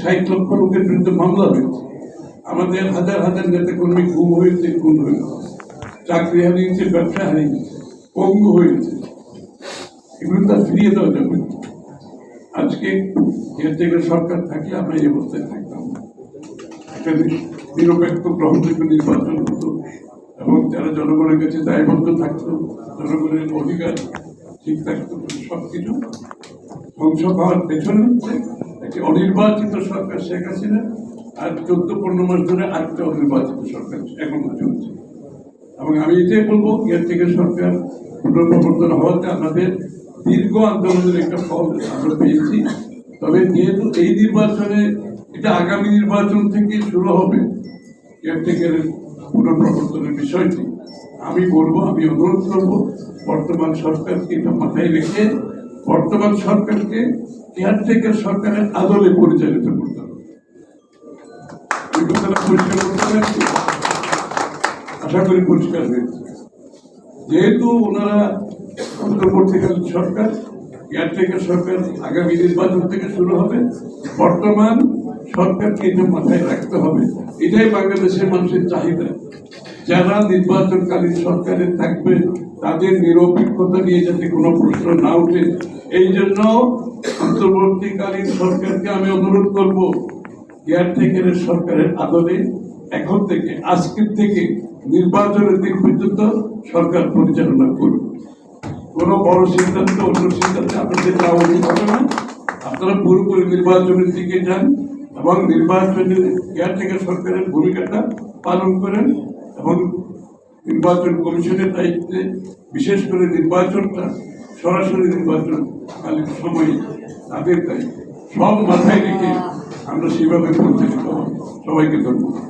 ষাট লক্ষ লোকের বিরুদ্ধে মামলা হয়েছে। আমাদের হাজার হাজার নেতা কর্মী গুম হয়েছে, খুন হয়েছে। চাকরি হারিয়েছে, ব্যবসা হারিয়েছে, পঙ্গু হয়েছে। এগুলো তার ফিরিয়ে দেওয়া যাবে আজকে থেকে সরকার থাকলে আমরা এই অবস্থায় থাকতাম। একটা নিরপেক্ষ গ্রহণযোগ্য নির্বাচন হতো এবং যারা জনগণের কাছে দায়বদ্ধ থাকতো, জনগণের অধিকার ঠিক থাকতো সব কিছু ধ্বংস হওয়ার পেছনে হচ্ছে একটি অনির্বাচিত সরকার শেখ হাসিনা আর চোদ্দ, পনেরো মাস ধরে আরেকটা অনির্বাচিত সরকার এখন চলছে এবং আমি এটাই বলব, এর থেকে সরকার পুনঃপ্রবর্তন হওয়াতে আমাদের দীর্ঘ আন্দোলনের একটা ফল আমরা পেয়েছি। তবে যেহেতু এই নির্বাচনে, এটা আগামী নির্বাচন থেকে শুরু হবে, এর থেকে পুনঃপ্রবর্তনের বিষয়টি আমি বলব, আমি অনুরোধ করব, বর্তমান সরকারকে এটা মাথায় রেখে বর্তমান সরকারকে কেয়ারটেকার সরকারের আদলে পরিচালিত করতে হবে। আশা করি পরিষ্কার হয়েছে। যেহেতু ওনারা অন্তর্বর্তীকালীন সরকার কেয়ারটেকার সরকার আগামী নির্বাচন থেকে শুরু হবে, বর্তমান সরকারকে এটা মাথায় রাখতে হবে। এটাই বাংলাদেশের মানুষের চাহিদা। যারা নির্বাচনকালীন সরকারে থাকবে, তাদের নিরপেক্ষতা নিয়ে যাতে কোনো প্রশ্ন না উঠে এই জন্য অন্তর্বর্তীকালীন সরকারকে আমি অনুরোধ করব কেয়ারটেকারের সরকারের আদলে, এখন থেকে, আজকের থেকে নির্বাচনের দিক পর্যন্ত সরকার পরিচালনা করবে কোনো বড় সিদ্ধান্ত, অন্য সিদ্ধান্তে আপনাদের যাওয়া উচিত হবে না। আপনারা পুরোপুরি নির্বাচনের দিকে যান এবং নির্বাচনের কেয়ারটেকার সরকারের ভূমিকাটা পালন করেন। এবং নির্বাচন কমিশনের দায়িত্বে বিশেষ করে নির্বাচনটা সরাসরি নির্বাচন কালীন সময়ে তাদের দায়িত্ব। সব মাথায় রেখে আমরা সেভাবে পৌঁছে সবাইকে ধন্যবাদ।